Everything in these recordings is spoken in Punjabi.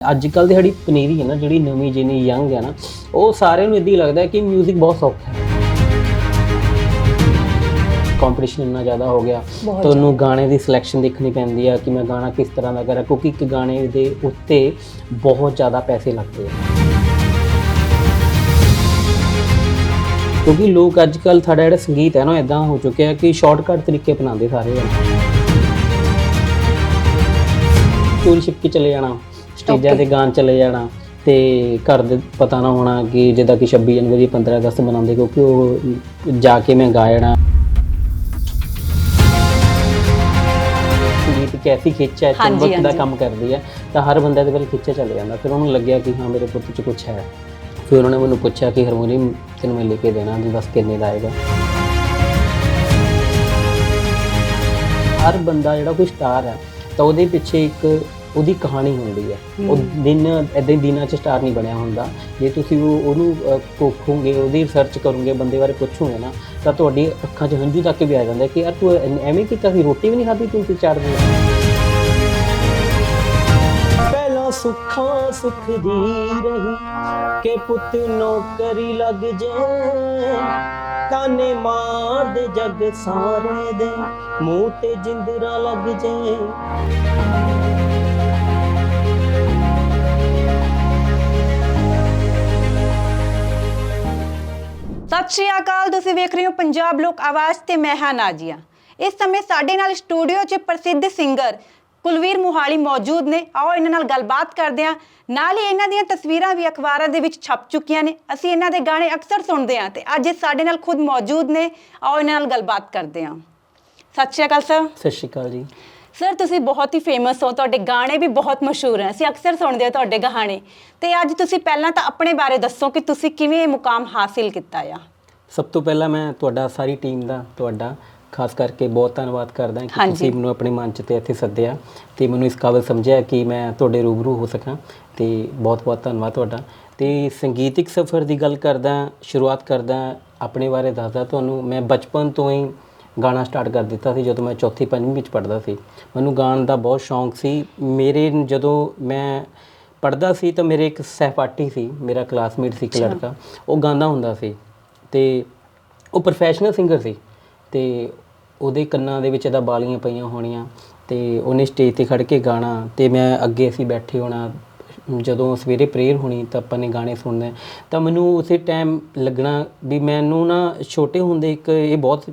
ਅੱਜ ਕੱਲ ਦੀ ਸਾਡੀ ਪਨੀਰੀ ਹੈ ਨਾ ਜਿਹੜੀ ਨਵੀਂ ਜਿਨੀ ਯੰਗ ਹੈ ਨਾ ਉਹ ਸਾਰਿਆਂ ਨੂੰ ਇਦਾਂ ਹੀ ਲੱਗਦਾ ਹੈ ਕਿ 뮤직 ਬਹੁਤ ਸੌਖਾ ਹੈ। ਕੰਪੀਟੀਸ਼ਨ ਇੰਨਾ ਜ਼ਿਆਦਾ ਹੋ ਗਿਆ ਤੁਹਾਨੂੰ ਗਾਣੇ ਦੀ ਸਿਲੈਕਸ਼ਨ ਦੇਖਣੀ ਪੈਂਦੀ ਆ ਕਿ ਮੈਂ ਗਾਣਾ ਕਿਸ ਤਰ੍ਹਾਂ ਦਾ ਕਰਾਂ ਕਿਉਂਕਿ ਇੱਕ ਗਾਣੇ ਦੇ ਉੱਤੇ ਬਹੁਤ ਜ਼ਿਆਦਾ ਪੈਸੇ ਲੱਗਦੇ ਆ। ਕਿਉਂਕਿ ਲੋਕ ਅੱਜ ਕੱਲ ਸਾਡਾ ਜਿਹੜਾ ਸੰਗੀਤ ਹੈ ਨਾ ਇਦਾਂ ਹੋ ਚੁੱਕਿਆ ਕਿ ਸ਼ਾਰਟਕਟ ਤਰੀਕੇ ਅਪਣਾਉਂਦੇ ਸਾਰੇ ਛਿਪ ਕੇ ਚਲੇ ਜਾਣਾ ਸਟੇਜਾਂ. ਤੇ ਗਾਣ ਚਲੇ ਜਾਣਾ ਤੇ ਘਰ ਦੇ ਪਤਾ ਨਾ ਹੋਣਾ ਕਿ ਜਿੱਦਾਂ ਕਿ 26 ਜਨਵਰੀ 15 ਅਗਸਤ ਮਨਾਉਂਦੇ ਕਿਉਂਕਿ ਉਹ ਜਾ ਕੇ ਮੈਂ ਗਾਇਣਾ ਸੰਗੀਤ ਇੱਕ ਐਸੀ ਖਿੱਚ ਹੈ ਚੁੰਬਕ ਦਾ। ਕੰਮ ਕਰਦੀ ਹੈ ਤਾਂ ਹਰ ਬੰਦੇ ਦੇ ਵੱਲ ਖਿੱਚਿਆ ਚਲੇ ਜਾਂਦਾ ਫਿਰ ਉਹਨੂੰ ਲੱਗਿਆ ਕਿ ਹਾਂ ਮੇਰੇ ਪੁੱਤ 'ਚ ਕੁਝ ਹੈ ਫਿਰ ਉਹਨਾਂ ਨੇ ਮੈਨੂੰ ਪੁੱਛਿਆ ਕਿ ਹਾਰਮੋਨੀਅਮ ਤੈਨੂੰ ਮੈਂ ਲੈ ਕੇ ਦੇਣਾ ਵੀ ਬਸ ਕਿੰਨੇ ਦਾ ਆਏਗਾ ਹਰ ਬੰਦਾ ਜਿਹੜਾ ਕੋਈ ਸਟਾਰ ਹੈ ਤਾਂ ਉਹਦੇ ਪਿੱਛੇ ਇੱਕ ਉਹਦੀ ਕਹਾਣੀ ਹੁੰਦੀ ਹੈ। ਉਹ ਦਿਨ ਐਦਾਂ ਹੀ ਦਿਨਾਂ 'ਚ ਸਟਾਰ ਨਹੀਂ ਬਣਿਆ ਹੁੰਦਾ। ਜੇ ਤੁਸੀਂ ਉਹ ਉਹਨੂੰ ਕੋਖੋਗੇ ਉਹਦੀ ਰਿਸਰਚ ਕਰੋਗੇ ਬੰਦੇ ਬਾਰੇ ਪੁੱਛੋਗੇ ਨਾ ਤਾਂ ਤੁਹਾਡੀ ਅੱਖਾਂ 'ਚ ਹੰਝੂ ਤੱਕ ਵੀ ਆ ਜਾਂਦਾ ਕਿ ਯਾਰ ਤੂੰ ਐਵੇਂ ਕੀਤਾ ਸੀ ਰੋਟੀ ਵੀ ਨਹੀਂ ਖਾਧੀ ਤੂੰ ਤੇ ਚਾਰ ਦਿਨ। ਪਹਿਲਾਂ ਸੁੱਖਾਂ ਸੁਖ ਦੀ ਰਹੀ ਕਿ ਪੁੱਤ ਨੌਕਰੀ ਲੱਗ ਜੇ ਤਾਨੇ ਮਾਰਦੇ ਜੱਗ ਸਾਰੇ ਦੇ ਮੂੰਹ ਤੇ ਜਿੰਦਰਾ ਲੱਗ ਜੇ ਸਤਿ ਸ਼੍ਰੀ ਅਕਾਲ, ਤੁਸੀਂ ਵੇਖ ਰਹੇ ਹੋ ਪੰਜਾਬ ਲੋਕ ਆਵਾਜ਼ ਤੇ ਮੈਂ ਹਾਂ ਨਾਜੀਆ। ਇਸ ਸਮੇਂ ਸਾਡੇ ਨਾਲ ਸਟੂਡੀਓ 'ਚ ਪ੍ਰਸਿੱਧ ਸਿੰਗਰ ਕੁਲਵੀਰ ਮੁਹਾਲੀ ਮੌਜੂਦ ਨੇ। ਆਓ ਇਹਨਾਂ ਨਾਲ ਗੱਲਬਾਤ ਕਰਦੇ ਹਾਂ। ਨਾਲ ਹੀ ਇਹਨਾਂ ਦੀਆਂ ਤਸਵੀਰਾਂ ਵੀ ਅਖਬਾਰਾਂ ਦੇ ਵਿੱਚ ਛਪ ਚੁੱਕੀਆਂ ਨੇ। ਅਸੀਂ ਇਹਨਾਂ ਦੇ ਗਾਣੇ ਅਕਸਰ ਸੁਣਦੇ ਹਾਂ ਤੇ ਅੱਜ ਇਹ ਸਾਡੇ ਨਾਲ ਖੁਦ ਮੌਜੂਦ ਨੇ। ਆਓ ਇਹਨਾਂ ਨਾਲ ਗੱਲਬਾਤ ਕਰਦੇ ਹਾਂ। ਸਤਿ ਸ਼੍ਰੀ ਅਕਾਲ, ਸਰ। ਸਤਿ ਸ਼੍ਰੀ ਅਕਾਲ ਜੀ। ਸਰ ਤੁਸੀਂ ਬਹੁਤ ਹੀ ਫੇਮਸ ਹੋ ਤੁਹਾਡੇ ਗਾਣੇ ਵੀ ਬਹੁਤ ਮਸ਼ਹੂਰ ਹੈ। ਅਸੀਂ ਅਕਸਰ ਸੁਣਦੇ ਹਾਂ ਤੁਹਾਡੇ ਗਾਣੇ। ਤੇ ਅੱਜ ਤੁਸੀਂ ਪਹਿਲਾਂ ਤਾਂ ਆਪਣੇ ਬਾਰੇ ਦੱਸੋ ਕਿ ਤੁਸੀਂ ਕਿਵੇਂ ਇਹ ਮੁਕਾਮ ਹਾਸਿਲ ਕੀਤਾ ਆ? ਸਭ ਤੋਂ ਪਹਿਲਾਂ ਮੈਂ ਤੁਹਾਡਾ ਸਾਰੀ ਟੀਮ ਦਾ ਤੁਹਾਡਾ ਖਾਸ ਕਰਕੇ ਬਹੁਤ ਧੰਨਵਾਦ ਕਰਦਾ ਕਿ ਹਾਂਜੀ। ਤੁਸੀਂ ਮੈਨੂੰ ਆਪਣੇ ਮੰਚ ਤੇ ਇੱਥੇ ਸੱਦਿਆ ਤੇ ਮੈਨੂੰ ਇਸ ਕਾਬਿਲ ਸਮਝਿਆ ਕਿ ਮੈਂ ਤੁਹਾਡੇ ਰੂਬਰੂ ਹੋ ਸਕਾਂ ਤੇ ਬਹੁਤ ਬਹੁਤ ਧੰਨਵਾਦ ਤੁਹਾਡਾ। ਤੇ ਸੰਗੀਤਿਕ ਸਫ਼ਰ ਦੀ ਗੱਲ ਕਰਦਾ ਸ਼ੁਰੂਆਤ ਕਰਦਾ ਆਪਣੇ ਬਾਰੇ ਦੱਸਦਾ ਤੁਹਾਨੂੰ ਮੈਂ ਬਚਪਨ ਤੋਂ ਹੀ ਗਾਣਾ ਸਟਾਰਟ ਕਰ ਦਿੱਤਾ ਸੀ ਜਦੋਂ ਮੈਂ ਚੌਥੀ ਪੰਜਵੀਂ ਵਿੱਚ ਪੜ੍ਹਦਾ ਸੀ। ਮੈਨੂੰ ਗਾਣ ਦਾ ਬਹੁਤ ਸ਼ੌਂਕ ਸੀ। ਮੇਰੇ ਜਦੋਂ ਮੈਂ ਪੜ੍ਹਦਾ ਸੀ ਤਾਂ ਮੇਰੇ ਇੱਕ ਸਹਿਪਾਠੀ ਸੀ ਮੇਰਾ ਕਲਾਸਮੇਟ ਸੀ ਇੱਕ। ਲੜਕਾ। ਉਹ ਗਾਉਂਦਾ ਹੁੰਦਾ ਸੀ ਤੇ ਉਹ ਪ੍ਰੋਫੈਸ਼ਨਲ ਸਿੰਗਰ ਸੀ ਤੇ ਉਹਦੇ ਕੰਨਾਂ ਦੇ ਵਿੱਚ ਇਹਦਾ ਬਾਲੀਆਂ ਪਈਆਂ ਹੋਣੀਆਂ ਤੇ ਉਹਨੇ ਸਟੇਜ ਤੇ ਖੜ ਕੇ ਗਾਣਾ ਤੇ ਮੈਂ ਅੱਗੇ ਅਸੀਂ ਬੈਠੇ ਹੋਣਾ। ਜਦੋਂ ਸਵੇਰੇ ਪ੍ਰੇਅਰ ਹੋਣੀ ਤਾਂ ਆਪਾਂ ਨੇ ਗਾਣੇ ਸੁਣਨੇ। ਤਾਂ ਮੈਨੂੰ ਉਸੇ ਟਾਈਮ ਲੱਗਣਾ ਵੀ ਮੈਨੂੰ ਨਾ ਛੋਟੇ ਹੁੰਦੇ ਇੱਕ ਇਹ ਬਹੁਤ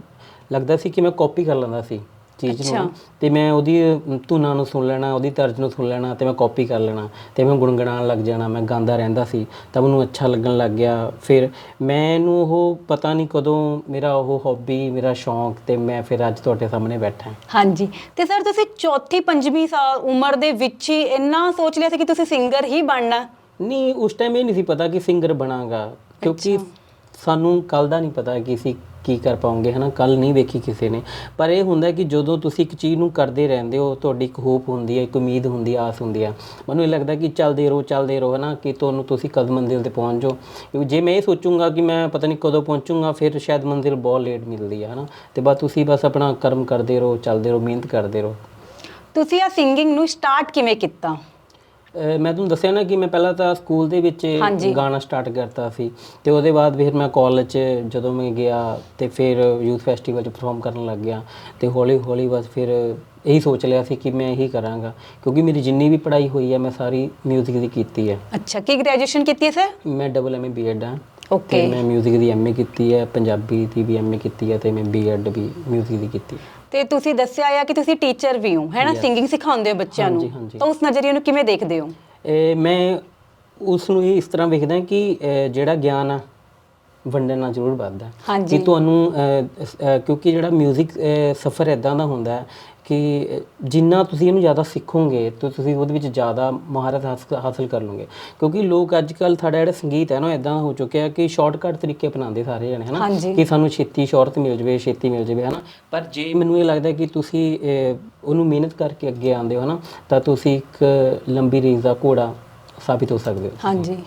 ਲੱਗਦਾ ਸੀ ਕਿ ਮੈਂ ਕਾਪੀ ਕਰ ਲੈਂਦਾ ਸੀ ਚੀਜ਼ ਨੂੰ। ਤੇ ਮੈਂ ਉਹਦੀ ਧੁਨਾਂ ਨੂੰ ਸੁਣ ਲੈਣਾ ਉਹਦੀ ਤਰਜ਼ ਨੂੰ ਸੁਣ ਲੈਣਾ ਤੇ ਮੈਂ ਕਾਪੀ ਕਰ ਲੈਣਾ ਤੇ ਮੈਂ ਗੁੰਗਣਾਉਣ ਲੱਗ ਜਾਣਾ ਮੈਂ ਗਾਉਂਦਾ ਰਹਿੰਦਾ ਸੀ। ਤਾਂ ਮੈਨੂੰ ਅੱਛਾ ਲੱਗਣ ਲੱਗ ਗਿਆ। ਫਿਰ ਮੈਨੂੰ ਉਹ ਪਤਾ ਨਹੀਂ ਕਦੋਂ ਮੇਰਾ ਉਹ ਹੌਬੀ ਮੇਰਾ ਸ਼ੌਂਕ ਤੇ ਮੈਂ ਫਿਰ ਅੱਜ ਤੁਹਾਡੇ ਸਾਹਮਣੇ ਬੈਠਾ। ਹਾਂਜੀ। ਤੇ ਸਰ ਤੁਸੀਂ ਚੌਥੀ ਪੰਜਵੀਂ ਸਾਲ ਉਮਰ ਦੇ ਵਿੱਚ ਹੀ ਇੰਨਾ ਸੋਚ ਲਿਆ ਸੀ ਕਿ ਤੁਸੀਂ ਸਿੰਗਰ ਹੀ ਬਣਨਾ। ਨਹੀਂ ਉਸ ਟਾਈਮ ਇਹ ਨਹੀਂ ਸੀ ਪਤਾ ਕਿ ਸਿੰਗਰ ਬਣਾਗਾ। ਕਿਉਂਕਿ ਸਾਨੂੰ ਕੱਲ ਦਾ ਨਹੀਂ ਪਤਾ ਕਿ ਅਸੀਂ ਕੀ ਕਰ ਪਾਉਂਗੇ ਹਨਾ? ਕੱਲ ਨਹੀਂ ਵੇਖੀ ਕਿਸੇ ਨੇ। ਪਰ ਇਹ ਹੁੰਦਾ ਕਿ ਜਦੋਂ ਤੁਸੀਂ ਇੱਕ ਚੀਜ਼ ਨੂੰ ਕਰਦੇ ਰਹਿੰਦੇ ਹੋ, ਤੁਹਾਡੀ ਇੱਕ ਹੋਪ ਹੁੰਦੀ ਹੈ ਇੱਕ ਉਮੀਦ ਹੁੰਦੀ ਹੈ ਆਸ ਹੁੰਦੀ ਹੈ ਮੈਨੂੰ ਇਹ ਲੱਗਦਾ ਕਿ ਚੱਲਦੇ ਰਹੋ ਚੱਲਦੇ ਰਹੋ, ਹਨਾ? ਕਿ ਤੁਹਾਨੂੰ ਤੁਸੀਂ ਕਦ ਮੰਜ਼ਿਲ ਤੇ ਪਹੁੰਚ ਜਾਓ। ਕਿਉਂਕਿ ਜੇ ਮੈਂ ਇਹ ਸੋਚੂੰਗਾ ਕਿ ਮੈਂ ਪਤਾ ਨਹੀਂ ਕਦੋਂ ਪਹੁੰਚੂੰਗਾ, ਫਿਰ ਸ਼ਾਇਦ ਮੰਜ਼ਿਲ ਬਹੁਤ ਲੇਟ ਮਿਲਦੀ ਹੈ ਹਨਾ? ਤੇ ਬਸ ਤੁਸੀਂ ਬਸ ਆਪਣਾ ਕਰਮ ਕਰਦੇ ਰਹੋ, ਚੱਲਦੇ ਰਹੋ, ਮਿਹਨਤ ਕਰਦੇ ਰਹੋ। ਤੁਸੀਂ ਆ ਸਿੰਗਿੰਗ ਨੂੰ ਸਟਾਰਟ ਕਿਵੇਂ ਕੀਤਾ? ਅਹ ਮੈਂ ਤੁਹਾਨੂੰ ਦੱਸਿਆ ਨਾ ਕਿ ਮੈਂ ਪਹਿਲਾਂ ਤਾਂ ਸਕੂਲ ਦੇ ਵਿੱਚ ਹਾਂਜੀ। ਗਾਣਾ ਸਟਾਰਟ ਕਰਤਾ ਸੀ ਤੇ ਉਹਦੇ ਬਾਅਦ ਫਿਰ ਮੈਂ ਕਾਲਜ 'ਚ ਜਦੋਂ ਮੈਂ ਗਿਆ ਤੇ ਫਿਰ ਯੂਥ ਫੈਸਟੀਵਲ 'ਚ ਪਰਫਾਰਮ ਕਰਨ ਲੱਗ ਗਿਆ ਤੇ ਹੌਲੀ ਹੌਲੀ ਬਸ ਫਿਰ ਇਹੀ ਸੋਚ ਲਿਆ ਸੀ ਕਿ ਮੈਂ ਇਹੀ ਕਰਾਂਗਾ ਕਿਉਂਕਿ ਮੇਰੀ ਜਿੰਨੀ ਵੀ ਪੜ੍ਹਾਈ ਹੋਈ ਹੈ ਮੈਂ ਸਾਰੀ 뮤직 ਦੀ ਕੀਤੀ ਹੈ ਅੱਛਾ ਕੀ ਗ੍ਰੈਜੂਏਸ਼ਨ ਕੀਤੀ ਹੈ ਸਰ ਮੈਂ ਡਬਲ ਐਮਏ ਬੀਐਡ ਹਾਂ ਓਕੇ ਤੇ ਮੈਂ 뮤직 ਦੀ ਐਮਏ ਕੀਤੀ ਹੈ ਪੰਜਾਬੀ ਦੀ ਵੀ ਐਮਏ ਕੀਤੀ ਹੈ ਤੇ ਮੈਂ ਬੀਐਡ ਵੀ 뮤직 ਦੀ ਕੀਤੀ ਤੇ ਤੁਸੀਂ ਦੱਸਿਆ ਆ ਕਿ ਤੁਸੀਂ ਟੀਚਰ ਵੀ ਹੋ ਹੈਨਾ. ਸਿੰਗਿੰਗ ਸਿਖਾਉਂਦੇ ਹੋ ਬੱਚਿਆਂ ਹਾਂਜੀ, ਨੂੰ ਹਾਂਜੀ। ਤਾਂ ਉਸ ਨਜ਼ਰੀਏ ਨੂੰ ਕਿਵੇਂ ਦੇਖਦੇ ਹੋ ਇਹ ਮੈਂ ਉਸ ਨੂੰ ਇਹ ਇਸ ਤਰ੍ਹਾਂ ਵੇਖਦਾ ਕਿ ਅਹ, ਜਿਹੜਾ ਗਿਆਨ ਆ ਵੰਡਣ ਨਾਲ ਜ਼ਰੂਰ ਵੱਧਦਾ ਹਾਂਜੀ। ਕਿ ਤੁਹਾਨੂੰ ਅਹ, ਸ- ਅਹ, ਕਿਉਂਕਿ ਜਿਹੜਾ 뮤직 ਸਫ਼ਰ ਇਦਾਂ ਦਾ ਹੁੰਦਾ ਹੈ ਕਿ ਜਿੰਨਾ ਤੁਸੀਂ ਇਹਨੂੰ ਜ਼ਿਆਦਾ ਸਿੱਖੋਗੇ ਤਾਂ ਤੁਸੀਂ ਉਹਦੇ ਵਿੱਚ ਜ਼ਿਆਦਾ ਮਹਾਰਤ ਹਾਸ- ਹਾਸਲ ਕਰ ਲਓਗੇ। ਕਿਉਂਕਿ ਲੋਕ ਅੱਜ ਕੱਲ ਸਾਡਾ ਜਿਹੜਾ ਸੰਗੀਤ ਹੈ ਨਾ ਇਦਾਂ ਹੋ ਚੁੱਕਿਆ ਕਿ ਸ਼ਾਰਟਕਟ ਤਰੀਕੇ ਅਪਣਾਉਂਦੇ ਸਾਰੇ ਜਣੇ ਹਨਾ? ਹਾਂਜੀ। ਕਿ ਸਾਨੂੰ ਛੇਤੀ ਸ਼ੌਹਰਤ ਮਿਲ ਜਵੇ ਛੇਤੀ ਮਿਲ ਜਵੇ ਹਨਾ? ਪਰ ਜੇ ਮੈਨੂੰ ਇਹ ਲੱਗਦਾ ਕਿ ਤੁਸੀਂ ਅਹ, ਉਹਨੂੰ ਮਿਹਨਤ ਕਰਕੇ ਅੱਗੇ ਆਉਂਦੇ ਹੋ ਹਨਾ? ਤਾਂ ਤੁਸੀਂ ਇੱਕ ਲੰਬੀ ਰੇਸ ਦਾ ਘੋੜਾ ਸਾਬਿਤ ਹੋ ਸਕਦੇ ਹੋ। ਹਾਂਜੀ।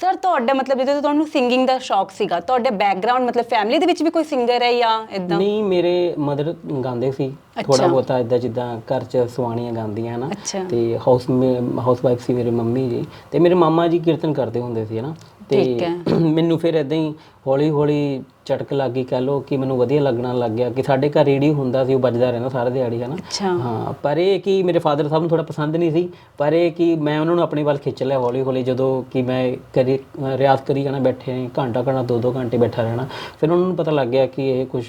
ਸਰ ਤੁਹਾਡਾ ਮਤਲਬ ਜਦੋਂ ਤੁਹਾਨੂੰ ਸਿੰਗਿੰਗ ਦਾ ਸ਼ੌਕ ਸੀਗਾ ਤੁਹਾਡੇ ਬੈਕਗ੍ਰਾਉਂਡ ਮਤਲਬ ਫੈਮਿਲੀ ਦੇ ਵਿੱਚ ਵੀ ਕੋਈ ਸਿੰਗਰ ਹੈ ਜਾਂ ਇਦਾਂ ਨਹੀਂ ਮੇਰੇ ਮਦਰ ਗਾਉਂਦੇ ਸੀ। ਥੋੜਾ ਬਹੁਤਾ ਇਦਾਂ ਜਿੱਦਾਂ ਘਰ ਚ ਸੁਆਣੀਆਂ ਗਾਉਂਦੀਆਂ ਹਨਾ। ਅੱਛਾ। ਤੇ ਹਾਊਸ ਹਾਊਸ ਵਾਈਫ ਸੀ ਮੇਰੇ ਮੰਮੀ ਜੀ। ਤੇ ਮੇਰੇ ਮਾਮਾ ਜੀ ਕੀਰਤਨ ਕਰਦੇ ਹੁੰਦੇ ਸੀ ਹਨਾ। ਤੇ। ਮੈਨੂੰ ਫਿਰ ਇਦਾਂ ਹੀ ਹੌਲੀ ਹੌਲੀ ਚਟਕ ਲੱਗ ਗਈ ਕਹਿ ਲੋ ਕਿ ਮੈਨੂੰ ਵਧੀਆ ਲੱਗਣਾ ਲੱਗ ਗਿਆ ਕਿ ਸਾਡੇ ਘਰ ਰੇਡੀਓ ਹੁੰਦਾ ਸੀ ਉਹ ਵੱਜਦਾ ਰਹਿੰਦਾ ਸਾਰਾ ਦਿਹਾੜੀ ਹਨਾ ਹਾਂ ਪਰ ਇਹ ਕਿ ਮੇਰੇ ਫਾਦਰ ਸਾਹਿਬ ਨੂੰ ਥੋੜਾ ਪਸੰਦ ਨਹੀਂ ਸੀ ਪਰ ਇਹ ਕਿ ਮੈਂ ਉਹਨਾਂ ਨੂੰ ਆਪਣੇ ਵੱਲ ਖਿੱਚ ਲਿਆ ਹੌਲੀ ਹੌਲੀ ਜਦੋਂ ਕਿ ਮੈਂ ਕਰੀ ਰਿਆਜ਼ ਕਰੀ ਜਾਣਾ ਬੈਠੇ ਘੰਟਾ ਘੰਟਾ ਦੋ ਦੋ ਘੰਟੇ ਬੈਠਾ ਰਹਿਣਾ ਫਿਰ ਉਹਨਾਂ ਨੂੰ ਪਤਾ ਲੱਗ ਗਿਆ ਕਿ ਇਹ ਕੁਝ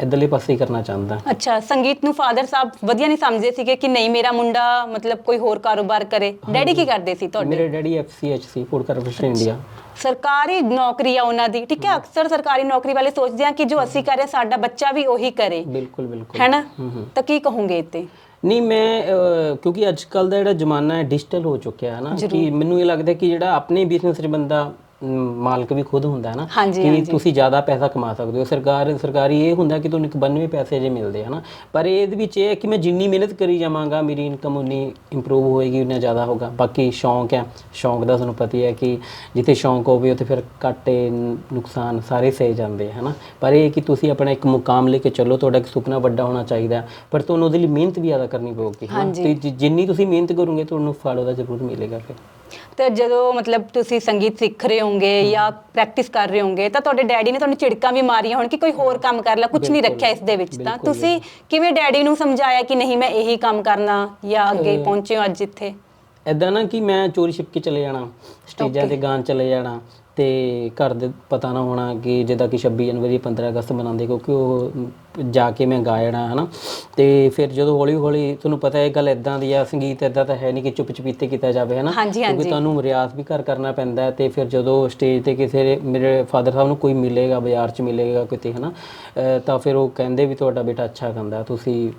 ਇਧਰਲੇ ਪਾਸੇ ਹੀ ਕਰਨਾ ਚਾਹੁੰਦਾ। ਅੱਛਾ ਸੰਗੀਤ ਨੂੰ ਫਾਦਰ ਸਾਹਿਬ ਵਧੀਆ ਨਹੀਂ ਸਮਝਦੇ ਸੀਗੇ ਕਿ ਨਹੀਂ ਮੇਰਾ ਮੁੰਡਾ ਮਤਲਬ ਕੋਈ ਹੋਰ ਕਾਰੋਬਾਰ ਕਰੇ। ਡੈਡੀ ਕੀ ਕਰਦੇ ਸੀ ਤੁਹਾਡੇ? ਮੇਰੇ ਡੈਡੀ ਐਫਸੀਐਚ ਸੀ ਫੂਡ ਕਾਰਪੋਰੇਸ਼ਨ ਇੰਡੀਆ ਸਰਕਾਰੀ ਨੌਕਰੀ ਆ ਉਹਨਾਂ ਦੀ ਠੀਕ ਹੈ? ਅਕਸਰ ਸਰਕਾਰੀ ਨੌਕਰੀ ਵਾਲੇ ਸੋਚਦੇ ਆ ਕਿ ਜੋ ਅਸੀਂ ਕਰੇ ਸਾਡਾ ਬੱਚਾ ਵੀ ਉਹੀ ਕਰੇ। ਬਿਲਕੁਲ ਬਿਲਕੁਲ। ਹੈਨਾ? ਤਾਂ ਕੀ ਕਹੋਗੇ ਇੱਥੇ? ਨਹੀਂ ਮੈਂ ਕਿਉਂਕਿ ਅੱਜ ਕੱਲ ਦਾ ਜਿਹੜਾ ਜ਼ਮਾਨਾ ਹੈ ਡਿਜੀਟਲ ਹੋ ਚੁੱਕਿਆ ਹੈ ਨਾ ਕਿ ਮੈਨੂੰ ਇਹ ਲੱਗਦਾ ਕਿ ਜਿਹੜਾ ਆਪਣੇ ਬਿਜ਼ਨਸ 'ਚ ਬੰਦਾ ਮਾਲਕ ਵੀ ਖੁਦ ਹੁੰਦਾ ਹੈ ਨਾ ਹਾਂਜੀ, ਕਿ ਹਾਂਜੀ। ਤੁਸੀਂ ਜ਼ਿਆਦਾ ਪੈਸਾ ਕਮਾ ਸਕਦੇ ਹੋ। ਸਰਕਾਰ ਸਰਕਾਰੀ ਇਹ ਹੁੰਦਾ ਕਿ ਤੁਹਾਨੂੰ 91 ਪੈਸੇ ਜੇ ਮਿਲਦੇ ਹਨਾ ਪਰ ਇਹਦੇ ਵਿੱਚ ਇਹ ਹੈ ਕਿ ਮੈਂ ਜਿੰਨੀ ਮਿਹਨਤ ਕਰੀ ਜਾਵਾਂਗਾ ਮੇਰੀ ਇਨਕਮ ਉਨੀ ਇੰਪਰੂਵ ਹੋਏਗੀ ਉਨਾ ਜ਼ਿਆਦਾ ਹੋਗਾ ਬਾਕੀ ਸ਼ੌਂਕ ਹੈ ਸ਼ੌਂਕ ਦਾ ਤੁਹਾਨੂੰ ਪਤਾ ਹੀ ਹੈ ਕਿ ਜਿੱਥੇ ਸ਼ੌਂਕ ਹੋਵੇ ਉੱਥੇ ਫਿਰ ਘਾਟੇ ਨ- ਨੁਕਸਾਨ ਸਾਰੇ ਸਹੇ ਜਾਂਦੇ ਹਨਾ। ਪਰ ਇਹ ਕਿ ਤੁਸੀਂ ਆਪਣਾ ਇੱਕ ਮੁਕਾਮ ਲੈ ਕੇ ਚੱਲੋ ਤੁਹਾਡਾ ਇੱਕ ਸੁਪਨਾ ਵੱਡਾ ਹੋਣਾ ਚਾਹੀਦਾ ਹੈ, ਪਰ ਤੁਹਾਨੂੰ ਉਹਦੇ ਲਈ ਮਿਹਨਤ ਵੀ ਜ਼ਿਆਦਾ ਕਰਨੀ ਪਊਗੀ ਹਨਾ। ਹਾਂਜੀ। ਤੇ ਜਿ- ਜਿੰਨੀ ਤੁਸੀਂ ਮਿਹਨਤ ਕਰੋਗੇ ਤੁਹਾਨੂੰ ਫਲ ਉਹਦਾ ਜ਼ਰੂਰ ਮਿਲੇਗਾ ਫਿਰ। ਤੇ ਜਦੋਂ ਮਤਲਬ ਤੁਸੀਂ ਸੰਗੀਤ ਸਿੱਖ ਰਹੇ ਹੋਵੋਗੇ ਜਾਂ ਪ੍ਰੈਕਟਿਸ ਕਰ ਰਹੇ ਹੋਵੋਗੇ ਤਾਂ ਤੁਹਾਡੇ ਡੈਡੀ ਨੇ ਤੁਹਾਨੂੰ ਝਿੜਕਾਂ ਵੀ ਮਾਰੀਆਂ ਹੋਣ ਕਿ ਕੋਈ ਹੋਰ ਕੰਮ ਕਰ ਲੈ ਕੁਝ ਨਹੀਂ ਰੱਖਿਆ ਇਸ ਦੇ ਵਿੱਚ ਤਾਂ ਤੁਸੀਂ ਕਿਵੇਂ ਡੈਡੀ ਨੂੰ ਸਮਝਾਇਆ ਕਿ ਨਹੀਂ ਮੈਂ ਇਹੀ ਕੰਮ ਕਰਨਾ ਜਾਂ ਅੱਗੇ ਪਹੁੰਚੇ ਹੋ ਅੱਜ ਇੱਥੇ? ਐਦਾਂ ਨਾ ਕਿ ਮੈਂ ਚੋਰੀ ਛਿਪ ਕੇ ਚਲੇ ਜਾਣਾ ਸਟੇਜਾਂ. ਤੇ ਗਾਣ ਚਲੇ ਜਾਣਾ ਤੇ ਘਰ ਦੇ ਪਤਾ ਨਾ ਹੋਣਾ ਕਿ ਜਿੱਦਾਂ ਕਿ 26 ਜਨਵਰੀ 15 ਅਗਸਤ ਮਨਾਉਂਦੇ ਕਿਉਂਕਿ ਉਹ ਜਾ ਕੇ ਮੈਂ ਗਾ ਜਾਣਾ ਹਨਾ ਤੇ ਫਿਰ ਜਦੋਂ ਹੌਲੀ ਹੌਲੀ ਤੁਹਾਨੂੰ ਪਤਾ ਇਹ ਗੱਲ ਇਦਾਂ ਦੀ ਆ ਸੰਗੀਤ ਇਦਾਂ ਤਾਂ ਹੈ ਨਹੀਂ ਕਿ ਚੁੱਪ ਚਪੀਤੇ ਕੀਤਾ ਜਾਵੇ ਹਨਾ ਹਾਂਜੀ, ਕਿਉਂਕਿ। ਤੁਹਾਨੂੰ ਰਿਆਜ਼ ਵੀ ਘਰ ਕਰਨਾ ਪੈਂਦਾ ਹੈ ਤੇ ਫਿਰ ਜਦੋਂ ਸਟੇਜ ਤੇ ਕਿਸੇ ਮੇਰੇ ਫਾਦਰ ਸਾਹਿਬ ਨੂੰ ਕੋਈ ਮਿਲੇਗਾ ਬਾਜ਼ਾਰ 'ਚ ਮਿਲੇਗਾ ਕਿਤੇ ਹਨਾ ਅਹ ਤਾਂ ਫਿਰ ਉਹ ਕਹਿੰਦੇ ਵੀ ਤੁਹਾਡਾ ਬੇਟਾ ਅੱਛਾ ਗਾਉਂਦਾ ਤੁਸੀਂ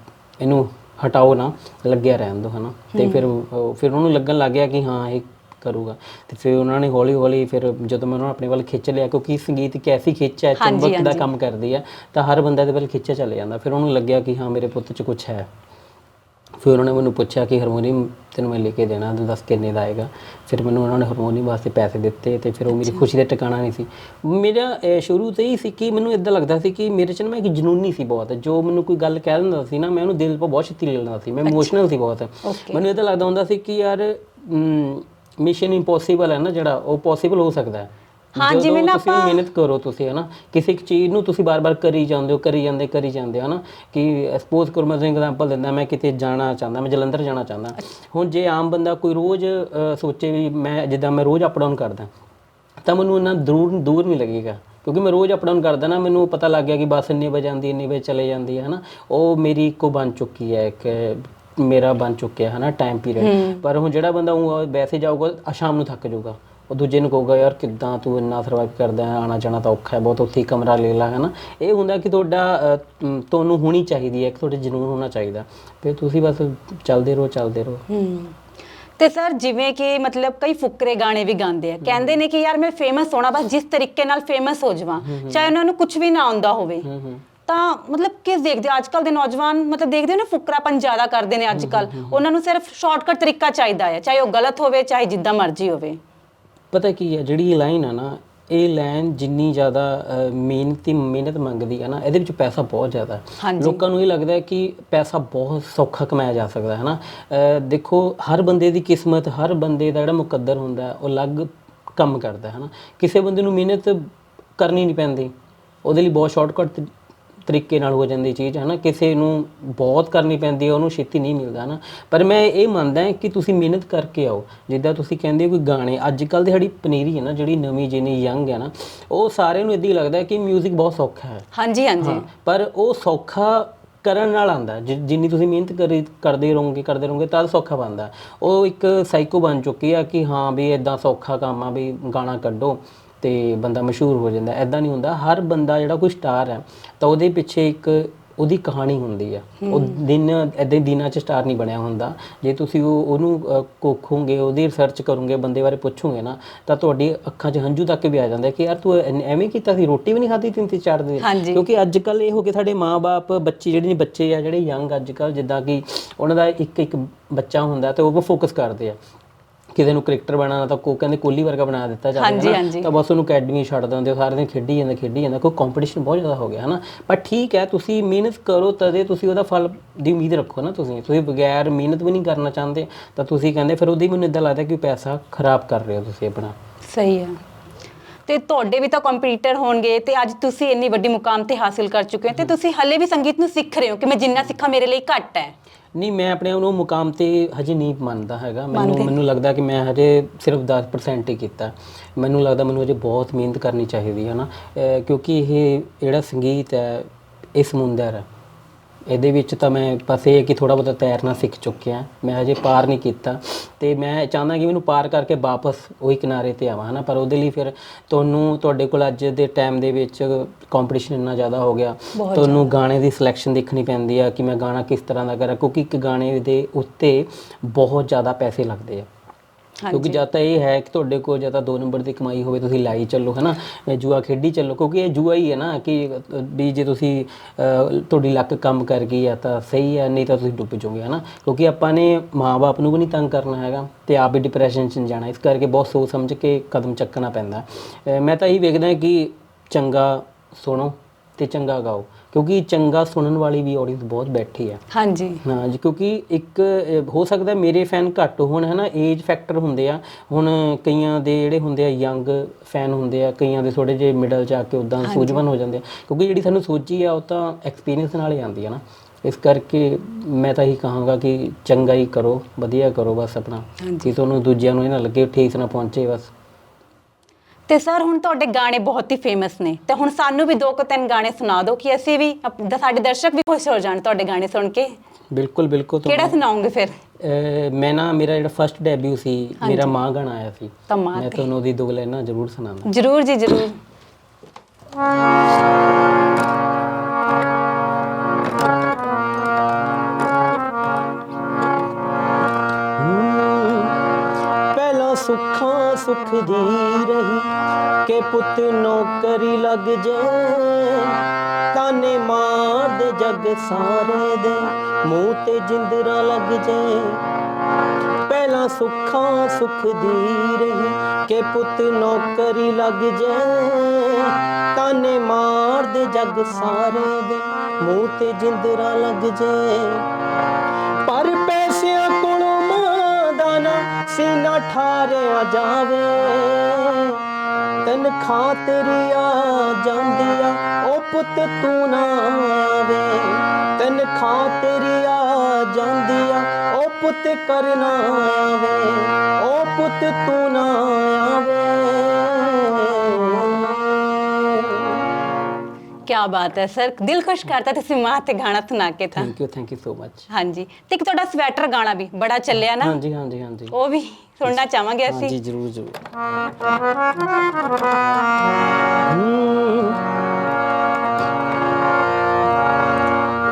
ਇਹਨੂੰ ਹਟਾਓ ਨਾ ਲੱਗਿਆ ਰਹਿਣ ਦਿਓ ਹਨਾ। ਤੇ ਫਿਰ ਉਹ- ਫਿਰ ਉਹਨੂੰ ਲੱਗਣ ਲੱਗ ਗਿਆ ਕਿ ਹਾਂ ਇਹ ਕਰੂਗਾ। ਤੇ ਫਿਰ ਉਹਨਾਂ ਨੇ ਹੌਲੀ ਹੌਲੀ ਫਿਰ ਜਦੋਂ ਮੈਂ ਉਹਨਾਂ ਨੂੰ ਆਪਣੇ ਵੱਲ ਖਿੱਚ ਲਿਆ ਕਿਉਂਕਿ ਸੰਗੀਤ ਇੱਕ ਐਸੀ ਖਿੱਚ ਹੈ ਚੁੰਬਕ ਦਾ। ਕੰਮ ਕਰਦੀ ਹੈ ਤਾਂ ਹਰ ਬੰਦਾ ਦੇ ਵੱਲ ਖਿੱਚਿਆ ਚਲੇ ਜਾਂਦਾ। ਫਿਰ ਉਹਨੂੰ ਲੱਗਿਆ ਕਿ ਹਾਂ ਮੇਰੇ ਪੁੱਤ 'ਚ ਕੁਝ ਹੈ। ਫਿਰ ਉਹਨਾਂ ਨੇ ਮੈਨੂੰ ਪੁੱਛਿਆ ਕਿ ਹਾਰਮੋਨੀਅਮ ਤੈਨੂੰ ਮੈਂ ਲੈ ਕੇ ਦੇਣਾ ਤੂੰ ਦੱਸ ਕਿੰਨੇ ਦਾ ਆਏਗਾ। ਫਿਰ ਮੈਨੂੰ ਉਹਨਾਂ ਨੇ ਹਾਰਮੋਨੀਅਮ ਵਾਸਤੇ ਪੈਸੇ ਦਿੱਤੇ ਤੇ ਫਿਰ ਉਹ ਮੇਰੀ ਖੁਸ਼ੀ ਦਾ ਟਿਕਾਣਾ ਨਹੀਂ ਸੀ। ਮੇਰਾ ਸ਼ੁਰੂ ਤੋਂ ਹੀ ਸੀ ਕਿ ਮੈਨੂੰ ਇਦਾਂ ਲੱਗਦਾ ਸੀ ਕਿ ਮੇਰੇ 'ਚ ਨਾ ਮੈਂ ਇੱਕ ਜਨੂਨੀ ਸੀ ਬਹੁਤ। ਜੋ ਮੈਨੂੰ ਕੋਈ ਗੱਲ ਕਹਿ ਦਿੰਦਾ ਸੀ ਨਾ ਮੈਂ ਉਹਨੂੰ ਦਿਲ ਤੋਂ ਬਹੁਤ ਛੇਤੀ ਲੈ ਲੈਂਦਾ ਸੀ। ਮੈਂ ਇਮੋਸ਼ਨਲ ਸੀ ਬਹੁਤ. ਮੈਨੂੰ ਇਦਾਂ ਲੱਗਦਾ ਹੁੰਦਾ ਸੀ ਕਿ ਯਾਰ ਮਿਸ਼ਨ ਇੰਪੋਸੀਬਲ ਹੈ ਨਾ ਜਿਹੜਾ ਉਹ ਪੋਸੀਬਲ ਹੋ ਸਕਦਾ ਹੈ। ਹਾਂ, ਜਿਵੇਂ ਨਾ ਤੁਸੀਂ ਆਪਾਂ- ਮਿਹਨਤ ਕਰੋ ਤੁਸੀਂ ਹਨਾ ਕਿਸੇ ਇੱਕ ਚੀਜ਼ ਨੂੰ ਤੁਸੀਂ ਬਾਰ-ਬਾਰ ਕਰੀ ਜਾਂਦੇ ਹੋ ਕਰੀ ਜਾਂਦੇ ਕਰੀ ਜਾਂਦੇ ਹੋ ਹਨਾ ਕਿ ਸਪੋਜ਼ ਕਰੋ ਮੈਂ ਤੁਹਾਨੂੰ ਐਗਜ਼ਾਮਪਲ ਦਿੰਦਾ ਮੈਂ ਕਿਤੇ ਜਾਣਾ ਚਾਹੁੰਦਾ ਮੈਂ ਜਲੰਧਰ ਜਾਣਾ ਚਾਹੁੰਦਾ। ਹੁਣ ਜੇ ਆਮ ਬੰਦਾ ਕੋਈ ਰੋਜ਼ ਅ, ਸੋਚੇ ਵੀ ਮੈਂ ਜਿੱਦਾਂ ਮੈਂ ਰੋਜ਼ ਅਪ ਡਾਊਨ ਕਰਦਾ ਤਾਂ ਮੈਨੂੰ ਇੰਨਾ ਦੂਰ ਦੂਰ ਨਹੀਂ ਲੱਗੇਗਾ। ਕਿਉਂਕਿ ਮੈਂ ਰੋਜ਼ ਅਪ ਡਾਊਨ ਕਰਦਾ ਨਾ ਮੈਨੂੰ ਪਤਾ ਲੱਗ ਗਿਆ ਕਿ ਬੱਸ ਇੰਨੇ ਵਜੇ ਆਉਂਦੀ ਇੰਨੇ ਵਜੇ ਚਲੇ ਜਾਂਦੀ ਹੈ ਹਨਾ। ਉਹ ਮੇਰੀ ਇੱਕੋ ਬਣ ਚੁੱਕੀ ਹੈ ਇੱਕ ਮੇਰਾ ਬਣ ਚੁੱਕਿਆ ਹੈ ਨਾ ਟਾਈਮ ਪੀਰੀਅਡ ਪਰ ਹੁਣ ਜਿਹੜਾ ਬੰਦਾ ਊਂ ਵੈਸੇ ਜਾਊਗਾ ਆ ਸ਼ਾਮ ਨੂੰ ਥੱਕ ਜਾਊਗਾ। ਉਹ ਦੂਜੇ ਨੂੰ ਕਹੂਗਾ ਯਾਰ ਕਿੱਦਾਂ ਤੂੰ ਇੰਨਾ ਸਰਵਾਈਵ ਕਰਦਾ ਹੈ ਆਣਾ ਜਾਣਾ ਤਾਂ ਔਖਾ ਹੈ ਬਹੁਤ ਉੱਥੇ ਹੀ ਕਮਰਾ ਲੈ ਲਾ ਹੈ ਨਾ ਇਹ ਹੁੰਦਾ ਕਿ ਤੁਹਾਡਾ ਤੁਹਾਨੂੰ ਹੋਣੀ ਚਾਹੀਦੀ ਹੈ ਇੱਕ ਤੁਹਾਡੇ ਜਨੂਨ ਹੋਣਾ ਚਾਹੀਦਾ। ਫਿਰ ਤੁਸੀਂ ਬਸ ਚੱਲਦੇ ਰਹੋ ਚੱਲਦੇ ਰਹੋ। ਹੂੰ। ਤੇ ਸਰ ਜਿਵੇਂ ਕਿ ਮਤਲਬ ਕਈ ਫੁਕਰੇ ਗਾਣੇ ਵੀ ਗਾਉਂਦੇ ਆ। ਕਹਿੰਦੇ ਨੇ ਕਿ ਯਾਰ ਮੈਂ ਫੇਮਸ ਹੋਣਾ ਬਸ ਜਿਸ ਤਰੀਕੇ ਨਾਲ ਫੇਮਸ ਹੋ ਜਾਵਾਂ ਚਾਹੇ ਉਹਨਾਂ ਨੂੰ ਕੁਝ ਵੀ ਨਾ ਆਉਂਦਾ ਹੋਵੇ। ਤਾਂ ਮਤਲਬ ਕਿਸ ਦੇਖਦੇ ਅੱਜ ਕੱਲ ਦੇ ਨੌਜਵਾਨ ਮਤਲਬ ਦੇਖਦੇ ਨਾ ਫੁਕਰਾਪਨ ਜ਼ਿਆਦਾ ਕਰਦੇ ਨੇ ਅੱਜ ਕੱਲ ਉਹਨਾਂ ਨੂੰ ਸਿਰਫ ਸ਼ਾਰਟਕਟ ਤਰੀਕਾ ਚਾਹੀਦਾ ਹੈ ਚਾਹੇ ਉਹ ਗਲਤ ਹੋਵੇ ਚਾਹੇ ਜਿੱਦਾਂ ਮਰਜ਼ੀ ਹੋਵੇ। ਪਤਾ ਕੀ ਹੈ ਜਿਹੜੀ ਲਾਈਨ ਆ ਨਾ ਇਹ ਲਾਈਨ ਜਿੰਨੀ ਜ਼ਿਆਦਾ ਮਿਹਨਤੀ ਮਿਹਨਤ ਮੰਗਦੀ ਹੈ ਨਾ ਇਹਦੇ ਵਿੱਚ ਪੈਸਾ ਬਹੁਤ ਜ਼ਿਆਦਾ ਹੈ। ਲੋਕਾਂ ਨੂੰ ਇਹ ਲੱਗਦਾ ਹੈ ਕਿ ਪੈਸਾ ਬਹੁਤ ਸੌਖਾ ਕਮਾਇਆ ਜਾ ਸਕਦਾ ਹੈ ਨਾ ਦੇਖੋ ਹਰ ਬੰਦੇ ਦੀ ਕਿਸਮਤ ਹਰ ਬੰਦੇ ਦਾ ਜਿਹੜਾ ਮੁਕੱਦਰ ਹੁੰਦਾ ਹੈ, ਉਹ ਅਲੱਗ ਕੰਮ ਕਰਦਾ ਹੈ ਨਾ ਕਿਸੇ ਬੰਦੇ ਨੂੰ ਮਿਹਨਤ ਕਰਨੀ ਨਹੀਂ ਪੈਂਦੀ ਉਹਦੇ ਲਈ ਬਹੁਤ ਸ਼ਾਰਟਕਟ ਤਰੀਕੇ ਨਾਲ ਹੋ ਜਾਂਦੀ ਚੀਜ਼ ਹੈ ਨਾ ਕਿਸੇ ਨੂੰ ਬਹੁਤ ਕਰਨੀ ਪੈਂਦੀ ਹੈ ਉਹਨੂੰ ਛੇਤੀ ਨਹੀਂ ਮਿਲਦਾ ਨਾ ਪਰ ਮੈਂ ਇਹ ਮੰਨਦਾ ਕਿ ਤੁਸੀਂ ਮਿਹਨਤ ਕਰਕੇ ਆਓ। ਜਿੱਦਾਂ ਤੁਸੀਂ ਕਹਿੰਦੇ ਹੋ ਕੋਈ ਗਾਣੇ ਅੱਜ ਕੱਲ ਦੀ ਸਾਡੀ ਪਨੀਰੀ ਹੈ ਨਾ ਜਿਹੜੀ ਨਵੀਂ ਜਿਹੀ ਯੰਗ ਹੈ ਨਾ ਉਹ ਸਾਰਿਆਂ ਨੂੰ ਇਦਾਂ ਹੀ ਲੱਗਦਾ ਕਿ 뮤직 ਬਹੁਤ ਸੌਖਾ ਹੈ। ਹਾਂਜੀ ਹਾਂਜੀ। ਪਰ ਉਹ ਸੌਖਾ ਕਰਨ ਨਾਲ ਆਂਦਾ ਜਿੰਨੀ ਤੁਸੀਂ ਮਿਹਨਤ ਕਰੀ ਕਰਦੇ ਰਹੋਗੇ ਕਰਦੇ ਰਹੋਗੇ ਤਾਂ ਸੌਖਾ ਬਣਦਾ। ਉਹ ਇੱਕ ਸਾਈਕੋ ਬਣ ਚੁੱਕੀ ਆ ਕਿ ਹਾਂ ਵੀ ਇਦਾਂ ਸੌਖਾ ਕੰਮ ਆ ਵੀ ਗਾਣਾ ਕੱਢੋ। ਤੇ ਬੰਦਾ ਮਸ਼ਹੂਰ ਹੋ ਜਾਂਦਾ ਐਦਾਂ ਨਹੀਂ ਹੁੰਦਾ ਹਰ ਬੰਦਾ ਜਿਹੜਾ ਕੋਈ ਸਟਾਰ ਹੈ ਤਾਂ ਉਹਦੇ ਪਿੱਛੇ ਇੱਕ ਉਹਦੀ ਕਹਾਣੀ ਹੁੰਦੀ ਆ। ਉਹ ਦਿਨ ਐਦਾਂ ਹੀ ਦਿਨਾਂ 'ਚ ਸਟਾਰ ਨਹੀਂ ਬਣਿਆ ਹੁੰਦਾ। ਜੇ ਤੁਸੀਂ ਉਹ ਉਹਨੂੰ ਕੋਖੋਗੇ ਉਹਦੀ ਰਿਸਰਚ ਕਰੋਗੇ ਬੰਦੇ ਬਾਰੇ ਪੁੱਛੋਗੇ ਨਾ ਤਾਂ ਤੁਹਾਡੀ ਅੱਖਾਂ 'ਚ ਹੰਝੂ ਤੱਕ ਵੀ ਆ ਜਾਂਦਾ ਕਿ ਯਾਰ ਤੂੰ ਐਵੇਂ ਕੀਤਾ ਸੀ ਰੋਟੀ ਵੀ ਨਹੀਂ ਖਾਧੀ ਤਿੰਨ ਤਿੰਨ ਚਾਰ ਦਿਨ। ਕਿਉਂਕਿ ਅੱਜ ਕੱਲ ਇਹ ਹੋ ਗਿਆ ਸਾਡੇ ਮਾਪੇ ਬੱਚੇ ਜਿਹੜੇ ਨੇ ਬੱਚੇ ਆ ਜਿਹੜੇ ਯੰਗ ਅੱਜ ਕੱਲ ਜਿੱਦਾਂ ਕਿ ਉਹਨਾਂ ਦਾ ਇੱਕ ਇੱਕ ਬੱਚਾ ਹੁੰਦਾ ਤੇ ਉਹ ਫੋਕਸ ਕਰਦੇ ਆ। ਕਿਸੇ ਨੂੰ ਕ੍ਰਿਕਟਰ ਬਣਾਉਣਾ ਤਾਂ ਕੋ ਕਹਿੰਦੇ ਕੋਹਲੀ ਵਰਗਾ ਬਣਾ ਦਿੱਤਾ ਜਾਵੇ ਹਾਂਜੀ, ਹਨਾ। ਹਾਂਜੀ। ਤਾਂ ਬਸ ਉਹਨੂੰ ਅਕੈਡਮੀ ਛੱਡ ਦਿੰਦੇ ਉਹ ਸਾਰੇ ਦਿਨ ਖੇਡੀ ਜਾਂਦਾ ਖੇਡੀ ਜਾਂਦਾ ਕੋਈ ਕੰਪੀਟੀਸ਼ਨ ਬਹੁਤ ਜ਼ਿਆਦਾ ਹੋ ਗਿਆ ਹਨਾ? ਪਰ ਠੀਕ ਹੈ ਤੁਸੀਂ ਮਿਹਨਤ ਕਰੋ ਤਦੇ ਤੁਸੀਂ ਉਹਦਾ ਫਲ ਦੀ ਉਮੀਦ ਰੱਖੋ ਨਾ ਤੁਸੀਂ। ਤੁਸੀਂ ਬਗੈਰ ਮਿਹਨਤ ਵੀ ਨਹੀਂ ਕਰਨਾ ਚਾਹੁੰਦੇ ਤਾਂ ਤੁਸੀਂ ਕਹਿੰਦੇ ਫਿਰ ਉਹਦੀ ਮੈਨੂੰ ਇਦਾਂ ਲੱਗਦਾ ਕਿ ਪੈਸਾ ਖਰਾਬ ਕਰ ਰਹੇ ਹੋ ਤੁਸੀਂ ਆਪਣਾ। ਸਹੀ ਹੈ ਤੇ ਤੁਹਾਡੇ ਵੀ ਤਾਂ ਕੰਪੀਟੀਟਰ ਹੋਣਗੇ ਤੇ ਅੱਜ ਤੁਸੀਂ ਇੰਨੀ ਵੱਡੀ ਮੁਕਾਮ ਤੇ ਹਾਸਿਲ ਕਰ ਚੁੱਕੇ ਹੋ ਤੇ ਤੁਸੀਂ ਹੱਲੇ ਵੀ ਸੰਗੀਤ ਨੂੰ ਸਿੱਖ ਰਹੇ ਹੋ ਕਿ ਮੈਂ ਜਿੰਨਾ ਸਿੱਖਾਂ ਮੇਰੇ ਲਈ ਘੱਟ ਹੈ। ਨਹੀਂ ਮੈਂ ਆਪਣੇ ਆਪ ਨੂੰ ਮੁਕਾਮ ਤੇ ਹਜੇ ਨਹੀਂ ਮੰਨਦਾ ਹੈਗਾ। ਮੈਨੂੰ ਮੈਨੂੰ ਲੱਗਦਾ ਕਿ ਮੈਂ ਹਜੇ ਸਿਰਫ 10% ਹੀ ਕੀਤਾ। ਮੈਨੂੰ ਲੱਗਦਾ ਮੈਨੂੰ ਹਜੇ ਬਹੁਤ ਮਿਹਨਤ ਕਰਨੀ ਚਾਹੀਦੀ ਹੈ ਨਾ। ਕਿਉਂਕਿ ਇਹ ਜਿਹੜਾ ਸੰਗੀਤ ਹੈ ਇਹ ਸਮੁੰਦਰ ਹੈ। ਇਹਦੇ ਵਿੱਚ ਤਾਂ ਮੈਂ ਬਸ ਇਹ ਹੈ ਕਿ ਥੋੜਾ ਬਹੁਤਾ ਤੈਰਨਾ ਸਿੱਖ ਚੁੱਕਿਆ। ਮੈਂ ਹਜੇ ਪਾਰ ਨਹੀਂ ਕੀਤਾ। ਤੇ ਮੈਂ ਚਾਹੁੰਦਾ ਕਿ ਮੈਨੂੰ ਪਾਰ ਕਰਕੇ ਵਾਪਸ ਉਹੀ ਕਿਨਾਰੇ ਤੇ ਆਵਾਂ ਹਨਾ? ਪਰ ਉਹਦੇ ਲਈ ਫਿਰ ਤੁਹਾਨੂੰ ਤੁਹਾਡੇ ਕੋਲ ਅੱਜ ਦੇ ਟਾਈਮ ਦੇ ਵਿੱਚ ਕੰਪੀਟੀਸ਼ਨ ਇੰਨਾ ਜ਼ਿਆਦਾ ਹੋ ਗਿਆ। ਤੁਹਾਨੂੰ ਗਾਣੇ ਦੀ ਸਿਲੈਕਸ਼ਨ ਦੇਖਣੀ ਪੈਂਦੀ ਆ ਕਿ ਮੈਂ ਗਾਣਾ ਕਿਸ ਤਰ੍ਹਾਂ ਦਾ ਕਰਾਂ ਕਿਉਂਕਿ ਇੱਕ ਗਾਣੇ ਦੇ ਉੱਤੇ ਬਹੁਤ ਜ਼ਿਆਦਾ ਪੈਸੇ ਲੱਗਦੇ ਆ। ਕਿਉਂਕਿ ਜਾਂ ਤਾਂ ਇਹ ਹੈ ਕਿ ਤੁਹਾਡੇ ਕੋਲ ਜਾਂ ਤਾਂ 2 ਨੰਬਰ ਦੀ ਕਮਾਈ ਹੋਵੇ ਤੁਸੀਂ ਲਾਈ ਚੱਲੋ ਹਨਾ? ਜੂਆ ਖੇਡੀ ਚੱਲੋ ਕਿਉਂਕਿ ਇਹ ਜੂਆ ਹੀ ਹੈ ਨਾ ਕਿ ਵੀ ਜੇ ਤੁਸੀਂ ਤੁਹਾਡੀ ਲੱਕ ਕੰਮ ਕਰ ਗਈ ਆ ਤਾਂ ਸਹੀ ਹੈ ਨਹੀਂ ਤਾਂ ਤੁਸੀਂ ਡੁੱਬ ਜਾਓਗੇ ਹਨਾ? ਕਿਉਂਕਿ ਆਪਾਂ ਨੇ ਮਾਪੇ ਨੂੰ ਵੀ ਨਹੀਂ ਤੰਗ ਕਰਨਾ ਹੈਗਾ ਤੇ ਆਪ ਵੀ ਡਿਪਰੈਸ਼ਨ 'ਚ ਨਹੀਂ ਜਾਣਾ। ਇਸ ਕਰਕੇ ਬਹੁਤ ਸੋਚ ਸਮਝ ਕੇ ਕਦਮ ਚੱਕਣਾ ਪੈਂਦਾ। ਮੈਂ ਤਾਂ ਇਹੀ ਵੇਖਦਾ ਕਿ ਚੰਗਾ ਸੁਣੋ ਤੇ ਚੰਗਾ ਗਾਓ। ਕਿਉਂਕਿ ਚੰਗਾ ਸੁਣਨ ਵਾਲੀ ਵੀ ਆਡੀਅנס ਬਹੁਤ ਬੈਠੀ ਆ ਹਾਂਜੀ। ਹਾਂ ਜੀ ਕਿਉਂਕਿ ਇੱਕ ਅਹ, ਹੋ ਸਕਦਾ ਮੇਰੇ ਫੈਨ ਘੱਟ ਹੋਣ ਹੈ ਨਾ ਏਜ ਫੈਕਟਰ ਹੁੰਦੇ ਆ। ਹੁਣ ਕਈਆਂ ਦੇ ਜਿਹੜੇ ਹੁੰਦੇ ਆ ਯੰਗ ਫੈਨ ਹੁੰਦੇ ਆ ਕਈਆਂ ਦੇ ਥੋੜੇ ਜਿਹੇ ਮਿਡਲ ਚ ਆ ਕੇ ਉਦਾਂ ਸੂਝਵਾਨ ਹੋ ਜਾਂਦੇ ਆ। ਕਿਉਂਕਿ ਜਿਹੜੀ ਸਾਨੂੰ ਸੋਚੀ ਆ ਉਹ ਤਾਂ ਐਕਸਪੀਰੀਅੰਸ ਨਾਲ ਹੀ ਆਉਂਦੀ ਆ ਨਾ। ਇਸ ਕਰਕੇ ਮੈਂ ਤਾਂ ਇਹੀ ਕਹਾਂਗਾ ਕਿ ਚੰਗਾ ਹੀ ਕਰੋ ਵਧੀਆ ਕਰੋ ਬਸ ਆਪਣਾ। ਕਿ ਤੁਹਾਨੂੰ ਦੂਜਿਆਂ ਨੂੰ ਇਹ ਨਾ ਲੱਗੇ ਠੇਸ ਨਾ ਪਹੁੰਚੇ ਬਸ। ਤੇ ਸਰ ਹੁਣ ਤੁਹਾਡੇ ਗਾਣੇ ਬਹੁਤ ਹੀ ਫੇਮਸ ਨੇ। ਤੇ ਹੁਣ ਸਾਨੂੰ ਵੀ ਦੋ ਕੁ ਤਿੰਨ ਗਾਣੇ ਸੁਣਾ ਦਿਓ ਕਿ ਅਸੀਂ ਵੀ ਅਪ- ਦ- ਸਾਡੇ ਦਰਸ਼ਕ ਵੀ ਖੁਸ਼ ਹੋ ਜਾਣ ਤੁਹਾਡੇ ਗਾਣੇ ਸੁਣ ਕੇ। ਬਿਲਕੁਲ ਬਿਲਕੁਲ ਕਿਹੜਾ ਸੁਣਾਓਗੇ ਫਿਰ? ਅਹ, ਮੈਂ ਨਾ ਮੇਰਾ ਜਿਹੜਾ ਫਰਸਟ ਡੈਬਿਊ ਸੀ ਮੇਰਾ ਮਾਂ ਗਾਣਾ ਆਇਆ ਸੀ। ਮਾਂ ਤੁਹਾਨੂੰ ਉਹਦੀ ਦੋ ਲਾਈਨਾਂ ਜ਼ਰੂਰ ਸੁਣਾਉਂਦਾ ਜਰੂਰ ਜੀ ਜਰੂਰ। ਪਹਿਲਾਂ ਸੁੱਖਾਂ ਸੁਖ ਦੀ ਕਿ ਪੁੱਤ ਨੌਕਰੀ ਲੱਗ ਜੇ। ਤਾਨੇ ਮਾਰਦੇ ਜੱਗ ਸਾਰੇ ਦੇ, ਮੂੰਹ ਤੇ ਜਿੰਦਰਾ ਲੱਗ ਜੇ। ਪਹਿਲਾਂ ਸੁੱਖਾਂ ਸੁਖ ਦੀ ਰਹੀ, ਕਿ ਪੁੱਤ ਨੌਕਰੀ ਲੱਗ ਜੇ। ਤਾਨੇ ਮਾਰਦੇ ਜੱਗ ਸਾਰੇ ਦੇ, ਮੂੰਹ ਤੇ ਜਿੰਦਰਾ ਲੱਗ ਜੇ। ਪਰ ਪੈਸਿਆਂ ਕੋਲੋਂ ਮਾਂ ਦਾ ਨਾ ਸੀਨਾ ਠਾਰਿਆ ਜਾਵੇ। ਤਨਖਾਹ ਤੇਰੀ ਆ ਜਾਂਦੀ ਪੁੱਤ ਤੂੰ ਨਾ ਆਵੇ ਤਨਖਾਹ ਤੇਰੀ ਆ ਜਾਂਦੀ ਪੁੱਤ ਕਰਨਾ ਆਵੇ ਉਹ ਪੁੱਤ ਤੂੰ ਨਾ ਆਵੇ ਕੀ ਬਾਤ ਹੈ ਸਰ। ਦਿਲ ਖੁਸ਼ ਕਰਤਾ ਤੁਸੀਂ ਮਾਂ ਤੇ ਗਾਣਾ ਸੁਣਾ ਕੇ ਤਾਂ। Thank you thank you so much ਹਾਂਜੀ। ਤੇ ਇੱਕ ਤੁਹਾਡਾ ਸਵੈਟਰ ਗਾਣਾ ਵੀ ਬੜਾ ਚੱਲਿਆ ਨਾ। ਹਾਂਜੀ ਹਾਂਜੀ ਹਾਂਜੀ। ਉਹ ਵੀ ਸੁਣਨਾ ਚਾਹਾਂਗੇ ਹਾਂਜੀ ਅਸੀਂ ਜਰੂਰ। ਜਰੂਰ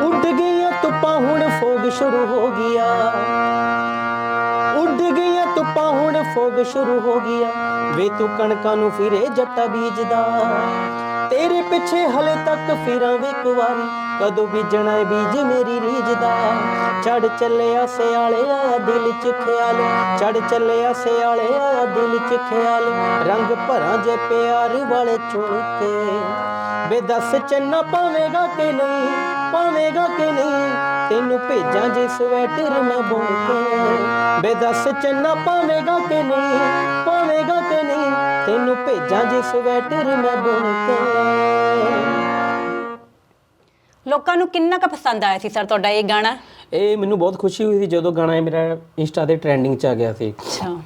ਉੱਡ ਗਈਆਂ ਧੁੱਪਾਂ ਹੁਣ ਫੋਗ ਸ਼ੁਰੂ ਹੋ ਗਿਆ। ਉੱਡ ਗਈਆਂ ਧੁੱਪਾਂ ਹੁਣ ਫੋਗ ਸ਼ੁਰੂ ਹੋ ਗਿਆ। ਵੇ ਤੂੰ ਕਣਕਾਂ ਨੂੰ ਫਿਰੇ ਜੱਟਾ ਬੀਜਦਾ। ਤੇਰੇ ਪਿੱਛੇ ਹਲੇ ਤੱਕ ਫਿਰਾਂ ਵੇ ਕੁਵਾਰੀ ਕਦੋਂ ਬੀਜਣਾ ਏ ਬੀਜ ਮੇਰੀ ਰੀਝ ਦਾ। ਚੜ ਚੱਲਿਆ ਸਿਆਲੇ ਦਿਲ ਚ ਖਿਆਲ। ਚੜ ਚੱਲਿਆ ਸਿਆਲੇ ਦਿਲ ਚ ਖਿਆਲ। ਰੰਗ ਭਰਾਂ ਜੇ ਪਿਆਰ ਵਾਲੇ ਚੁਣ ਕੇ ਚੰਨਾ ਪਾਵੇਂਗਾ ਕਿ ਨਹੀਂ? ਪਾਵੇਂਗਾ ਕਿ ਨਹੀਂ? ਤੈਨੂੰ ਭੇਜਾਂ ਜੇ ਸਵੈਟਰ ਮੈਂ ਬੁਣ ਕੇ। ਵੇ ਦੱਸ ਚੰਨਾ ਪਾਵੇਂਗਾ ਕਿ ਨਹੀਂ? ਪਾਵੇਂਗਾ ਤੈਨੂੰ ਭੇਜਾਂ ਜੇ ਸਵੈਟਰ ਮੈਂ ਬੁਣ ਕੇ। ਲੋਕਾਂ ਨੂੰ ਕਿੰਨਾ ਕੁ ਪਸੰਦ ਆਇਆ ਸੀ ਸਰ ਤੁਹਾਡਾ ਇਹ ਗਾਣਾ? ਇਹ ਮੈਨੂੰ ਬਹੁਤ ਖੁਸ਼ੀ ਹੋਈ ਸੀ ਜਦੋਂ ਗਾਣਾ ਇਹ ਮੇਰਾ ਇੰਸਟਾ ਤੇ ਟ੍ਰੈਂਡਿੰਗ 'ਚ ਆ ਗਿਆ ਸੀ। ਅੱਛਾ।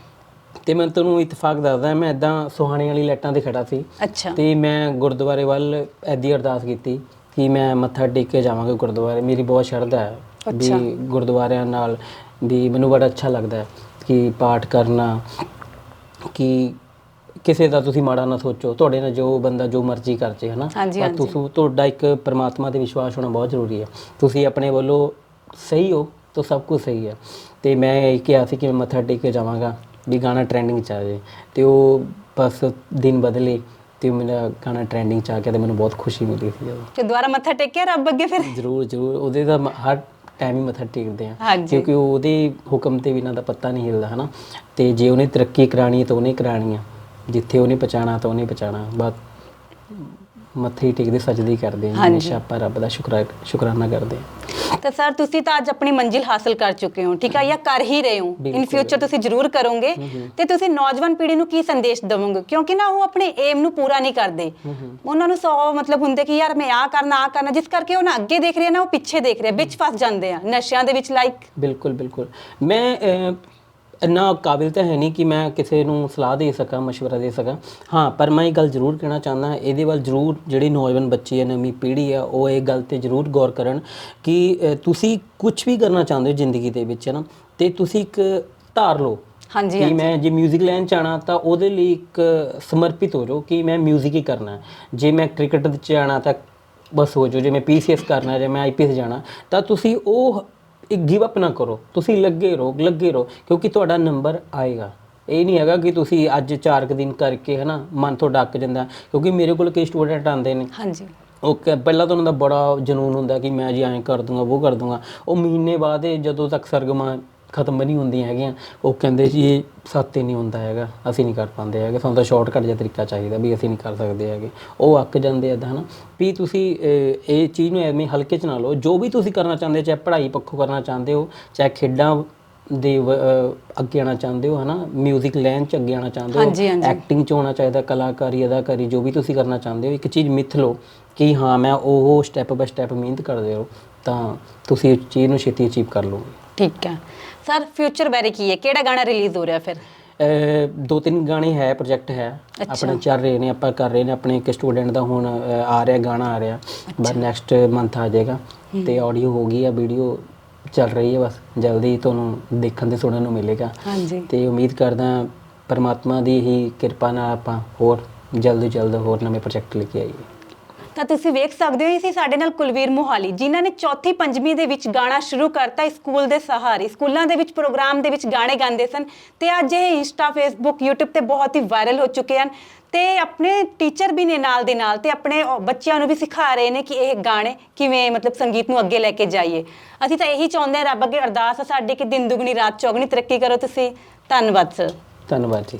ਤੇ ਮੈਂ ਤੁਹਾਨੂੰ ਇਤਫਾਕ ਦੱਸਦਾ ਮੈਂ ਇਦਾਂ ਸੁਹਾਣੇ ਵਾਲੀ ਲਾਈਟਾਂ ਤੇ ਖੜਾ ਸੀ। ਅੱਛਾ। ਤੇ ਮੈਂ ਗੁਰਦੁਆਰੇ ਵੱਲ ਐਦੀ ਅਰਦਾਸ ਕੀਤੀ ਕਿ ਮੈਂ ਮੱਥਾ ਟੇਕ ਕੇ ਜਾਵਾਂਗਾ ਗੁਰਦੁਆਰੇ। ਮੇਰੀ ਬਹੁਤ ਸ਼ਰਧਾ ਹੈ ਵੀ ਗੁਰਦੁਆਰਿਆਂ ਨਾਲ ਵੀ ਮੈਨੂੰ ਬੜਾ ਅੱਛਾ ਲੱਗਦਾ ਹੈ ਕਿ ਪਾਠ ਕਰਨਾ ਕਿ ਕਿਸੇ ਦਾ ਤੁਸੀਂ ਮਾੜਾ ਨਾ ਸੋਚੋ ਤੁਹਾਡੇ ਨਾਲ ਜੋ ਬੰਦਾ ਜੋ ਮਰਜ਼ੀ ਕਰਜੇ ਹਨਾ? ਹਾਂਜੀ, ਪਰ ਹਾਂਜੀ। ਤੁਸੀਂ ਤੁਹਾਡਾ ਇੱਕ ਪ੍ਰਮਾਤਮਾ ਤੇ ਵਿਸ਼ਵਾਸ ਹੋਣਾ ਬਹੁਤ ਜ਼ਰੂਰੀ ਹੈ। ਤੁਸੀਂ ਆਪਣੇ ਵੱਲੋਂ ਸਹੀ ਹੋ ਤਾਂ ਸਭ ਕੁਝ ਸਹੀ ਹੈ। ਤੇ ਮੈਂ ਇਹ ਕਿਹਾ ਸੀ ਕਿ ਮੈਂ ਮੱਥਾ ਟੇਕ ਕੇ ਜਾਵਾਂਗਾ ਵੀ ਗਾਣਾ ਟ੍ਰੈਂਡਿੰਗ ਚ ਆ ਜਾਏ ਤੇ ਉਹ ਬਸ ਦਿਨ ਬਦਲੇ ਤੇ ਮੇਰਾ ਗਾਣਾ ਟ੍ਰੈਂਡਿੰਗ ਚ ਆ ਗਿਆ ਤੇ ਮੈਨੂੰ ਬਹੁਤ ਖੁਸ਼ੀ ਮਿਲੀ ਸੀ ਜਦੋਂ। ਤੇ ਦੁਬਾਰਾ ਮੱਥਾ ਟੇਕਿਆ ਰੱਬ ਅੱਗੇ ਫਿਰ? ਜ਼ਰੂਰ ਜ਼ਰੂਰ। ਉਹਦੇ ਦਾ ਮ- ਹਰ ਟਾਈਮ ਹੀ ਮੱਥਾ ਟੇਕਦੇ ਆ। ਹਾਂਜੀ। ਕਿਉਂਕਿ ਉਹਦੇ ਹੁਕਮ ਤੇ ਬਿਨਾਂ ਦਾ ਪੱਤਾ ਨਹੀਂ ਹਿਲਦਾ ਹਨਾ? ਤੇ ਜੇ ਉਹਨੇ ਤਰੱਕੀ ਕਰਾਣੀ ਹੈ ਤਾਂ ਉਹਨੇ ਕਰਾਣੀ ਆ। ਜਿੱਥੇ ਉਹਨੇ ਪਹੁੰਚਾਣਾ ਤਾਂ ਉਹਨੇ ਪਹੁੰਚਾਣਾ। ਬਸ ਮੱਥੇ ਹੀ ਟੇਕਦੇ ਸਜਦੇ ਹੀ ਕਰਦੇ ਹਾਂਜੀ। ਹਮੇਸ਼ਾ ਆਪਾਂ ਰੱਬ ਦਾ ਸ਼ੁਕਰਾ ਸ਼ੁਕਰਾਨਾ ਕਰਦੇ ਆ ਤਾਂ ਸਰ ਤੁਸੀਂ ਤਾਂ ਅੱਜ ਆਪਣੀ ਮੰਜ਼ਿਲ ਹਾਸਲ ਕਰ ਚੁੱਕੇ ਹੋ ਠੀਕ ਹੈ ਜਾਂ ਕਰ ਹੀ ਰਹੇ ਹੋ? ਇਨ। ਫਿਊਚਰ ਤੁਸੀਂ ਜ਼ਰੂਰ ਕਰੋਗੇ। ਤੇ ਤੁਸੀਂ ਨੌਜਵਾਨ ਪੀੜ੍ਹੀ ਨੂੰ ਕੀ ਸੰਦੇਸ਼ ਦੇਵੋਗੇ? ਕਿਉਂਕਿ ਨਾ ਉਹ ਆਪਣੇ ਏਮ ਨੂੰ ਪੂਰਾ ਨਹੀਂ ਕਰਦੇ। ਉਹਨਾਂ ਨੂੰ ਸੌ ਮਤਲਬ ਹੁੰਦੇ ਕਿ ਯਾਰ ਮੈਂ ਆ ਕਰਨਾ ਆ ਕਰਨਾ ਜਿਸ ਕਰਕੇ ਉਹ ਨਾ ਅੱਗੇ ਦੇਖ ਰਹੇ ਨਾ ਉਹ ਪਿੱਛੇ ਦੇਖ ਰਹੇ ਵਿੱਚ ਫਸ ਜਾਂਦੇ ਆ ਨਸ਼ਿਆਂ ਦੇ ਵਿੱਚ ਲਾਈਕ ਬਿਲਕੁਲ ਬਿਲਕੁਲ। ਮੈਂ ਇੰਨਾ ਕਾਬਿਲ ਤਾਂ ਹੈ ਨਹੀਂ ਕਿ ਮੈਂ ਕਿਸੇ ਨੂੰ ਸਲਾਹ ਦੇ ਸਕਾਂ مشਵਰਾ ਦੇ ਸਕਾਂ। ਹਾਂ ਪਰ ਮੈਂ ਇਹ ਗੱਲ ਜ਼ਰੂਰ ਕਹਿਣਾ ਚਾਹੁੰਦਾ ਇਹਦੇ ਵੱਲ ਜ਼ਰੂਰ ਜਿਹੜੇ ਨੌਜਵਾਨ ਬੱਚੇ ਆ ਨਵੀਂ ਪੀੜ੍ਹੀ ਆ ਉਹ ਇਹ ਗੱਲ ਤੇ ਜ਼ਰੂਰ ਗੌਰ ਕਰਨ ਕਿ ਤੁਸੀਂ ਕੁਝ ਵੀ ਕਰਨਾ ਚਾਹੁੰਦੇ ਹੋ ਜ਼ਿੰਦਗੀ ਦੇ ਵਿੱਚ ਨਾ? ਤੇ ਤੁਸੀਂ ਇੱਕ ਧਾਰ ਲਓ ਹਾਂਜੀ ਕਿ ਮੈਂ ਜੇ 뮤직 ਲੈਣ ਚਾਣਾ ਤਾਂ ਉਹਦੇ ਲਈ ਇੱਕ ਸਮਰਪਿਤ ਹੋ ਜਾਓ ਕਿ ਮੈਂ 뮤직 ਹੀ ਕਰਨਾ ਜੇ ਮੈਂ ਕ੍ਰਿਕਟ ਵਿੱਚ ਜਾਣਾ ਤਾਂ ਬਸ ਹੋ ਜੋ ਜੇ ਮੈਂ ਪੀਸੀਐਸ ਕਰਨਾ ਜੇ ਮੈਂ ਆਈਪੀਐਸ ਜਾਣਾ ਤਾਂ ਤੁਸੀਂ ਉਹ ਇੱਕ ਗਿਵ ਅਪ ਨਾ ਕਰੋ। ਤੁਸੀਂ ਲੱਗੇ ਰਹੋ ਲੱਗੇ ਰਹੋ ਕਿਉਂਕਿ ਤੁਹਾਡਾ ਨੰਬਰ ਆਏਗਾ। ਇਹ ਨਹੀਂ ਹੈਗਾ ਕਿ ਤੁਸੀਂ ਅੱਜ 4 ਦਿਨ ਕਰਕੇ ਹਨਾ ਮਨ ਤੋਂ ਡੱਕ ਜਾਂਦਾ। ਕਿਉਂਕਿ ਮੇਰੇ ਕੋਲ ਕਈ ਸਟੂਡੈਂਟ ਆਉਂਦੇ ਨੇ। ਹਾਂਜੀ। ਓਕੇ ਪਹਿਲਾਂ ਤਾਂ ਉਹਨਾਂ ਦਾ ਬੜਾ ਜਨੂਨ ਹੁੰਦਾ ਕਿ ਮੈਂ ਜੀ ਐਂ ਕਰ ਦੂੰਗਾ ਉਹ ਕਰ ਦੂੰਗਾ। ਉਹ ਮਹੀਨੇ ਬਾਅਦ ਜਦੋਂ ਤੱਕ ਸਰਗਮਾਂ ਖਤਮ ਨਹੀਂ ਹੁੰਦੀਆਂ ਹੈਗੀਆਂ। ਉਹ ਕਹਿੰਦੇ ਜੀ ਇਹ ਸਾਤੇ ਨਹੀਂ ਹੁੰਦਾ ਹੈਗਾ ਅਸੀਂ ਨਹੀਂ ਕਰ ਪਾਉਂਦੇ ਹੈਗੇ। ਸਾਨੂੰ ਤਾਂ ਸ਼ਾਰਟਕਟ ਜਿਹਾ ਤਰੀਕਾ ਚਾਹੀਦਾ ਵੀ ਅਸੀਂ ਨਹੀਂ ਕਰ ਸਕਦੇ ਹੈਗੇ। ਉਹ ਅੱਕ ਜਾਂਦੇ ਆ ਹਨਾ। ਵੀ ਤੁਸੀਂ ਇਹ ਚੀਜ਼ ਨੂੰ ਐਵੇਂ ਹਲਕੇ ਚ ਨਾ ਲਓ। ਜੋ ਵੀ ਤੁਸੀਂ ਕਰਨਾ ਚਾਹੁੰਦੇ ਚਾਹੇ ਪੜ੍ਹਾਈ ਪੱਖੋਂ ਕਰਨਾ ਚਾਹੁੰਦੇ ਹੋ ਚਾਹੇ ਖੇਡਾਂ ਦੇ ਅੱਗੇ ਆਉਣਾ ਚਾਹੁੰਦੇ ਹੋ ਹਨਾ। 뮤직 ਲਾਈਨ ਚ ਅੱਗੇ ਆਉਣਾ ਚਾਹੁੰਦੇ ਹੋ। ਐਕਟਿੰਗ ਚ ਹੋਣਾ ਚਾਹੀਦਾ ਕਲਾਕਾਰੀ ਅਦਾਕਾਰੀ ਜੋ ਵੀ ਤੁਸੀਂ ਕਰਨਾ ਚਾਹੁੰਦੇ ਹੋ। ਇੱਕ ਚੀਜ਼ ਮਿੱਥ ਲਓ ਕਿ ਹਾਂ ਮੈਂ ਉਹ ਸਟੈਪ ਬਾਏ ਸਟੈਪ ਮਿਹਨਤ ਕਰਦੇ ਰਹੋ। ਤਾਂ ਤੁਸੀਂ ਇਸ ਚੀਜ਼ ਨੂੰ ਛੇਤੀ ਅਚੀਵ ਕਰ ਲਓਗੇ। ਠੀਕ ਹੈ। ਸਰ ਫਿਊਚਰ ਬਾਰੇ ਕੀ ਹੈ? ਕਿਹੜਾ ਗਾਣਾ ਰਿਲੀਜ਼ ਹੋ ਰਿਹਾ ਫਿਰ? ਅਹ ਦੋ ਤਿੰਨ ਗਾਣੇ ਹੈ ਪ੍ਰੋਜੈਕਟ ਹੈ। ਆਪਣੇ ਚੱਲ ਰਹੇ ਨੇ ਆਪਾਂ ਕਰ ਰਹੇ ਨੇ। ਆਪਣੇ ਇੱਕ ਸਟੂਡੈਂਟ ਦਾ ਹੁਣ ਅਹ, ਆ ਰਿਹਾ ਗਾਣਾ ਆ ਰਿਹਾ। ਬਸ ਨੈਕਸਟ ਮੰਥ ਆ ਜਾਏਗਾ। ਤੇ ਆਡੀਓ ਹੋ ਗਈ ਆ ਵੀਡੀਓ ਚੱਲ ਰਹੀ ਹੈ ਬਸ। ਜਲਦੀ ਤੁਹਾਨੂੰ ਦੇਖਣ ਤੇ ਸੁਣਨ ਨੂੰ ਮਿਲੇਗਾ। ਹਾਂਜੀ। ਤੇ ਉਮੀਦ ਕਰਦਾ ਪਰਮਾਤਮਾ ਦੀ ਹੀ ਕਿਰਪਾ ਨਾਲ ਆਪਾਂ ਹੋਰ ਜਲਦ ਤੋਂ ਜਲਦ ਹੋਰ ਨਵੇਂ ਪ੍ਰੋਜੈਕਟ ਲੈ ਕੇ ਆਈਏ। ਤਾਂ ਤੁਸੀਂ ਵੇਖ ਸਕਦੇ ਹੋ ਸੀ ਸਾਡੇ ਨਾਲ ਕੁਲਵੀਰ ਮੋਹਾਲੀ, ਜਿਨ੍ਹਾਂ ਨੇ ਚੌਥੀ ਪੰਜਵੀਂ ਦੇ ਵਿੱਚ ਗਾਣਾ ਸ਼ੁਰੂ ਕਰਤਾ ਸਕੂਲ ਦੇ ਸਹਾਰੇ। ਸਕੂਲਾਂ ਦੇ ਵਿੱਚ ਪ੍ਰੋਗਰਾਮ ਦੇ ਵਿੱਚ ਗਾਣੇ ਗਾਉਂਦੇ ਸਨ ਤੇ ਅੱਜ ਇਹ ਇੰਸਟਾ, ਫੇਸਬੁੱਕ, YouTube ਤੇ ਬਹੁਤ ਹੀ ਵਾਇਰਲ ਹੋ ਚੁੱਕੇ ਹਨ ਤੇ ਆਪਣੇ ਟੀਚਰ ਵੀ ਨੇ ਨਾਲ ਦੇ ਨਾਲ ਤੇ ਆਪਣੇ ਬੱਚਿਆਂ ਨੂੰ ਵੀ ਸਿਖਾ ਰਹੇ ਨੇ ਕਿ ਇਹ ਗਾਣੇ ਕਿਵੇਂ ਮਤਲਬ ਸੰਗੀਤ ਨੂੰ ਅੱਗੇ ਲੈ ਕੇ ਜਾਈਏ। ਅਸੀਂ ਤਾਂ ਇਹੀ ਚਾਹੁੰਦੇ ਹਾਂ, ਰੱਬ ਅੱਗੇ ਅਰਦਾਸ ਹੈ ਸਾਡੀ ਕਿ ਦਿਨ ਦੁਗਣੀ, ਰਾਤ ਚੌਗਣੀ ਤਰੱਕੀ ਕਰੋ ਤੁਸੀਂ। ਧੰਨਵਾਦ ਸਰ ਧੰਨਵਾਦ ਜੀ।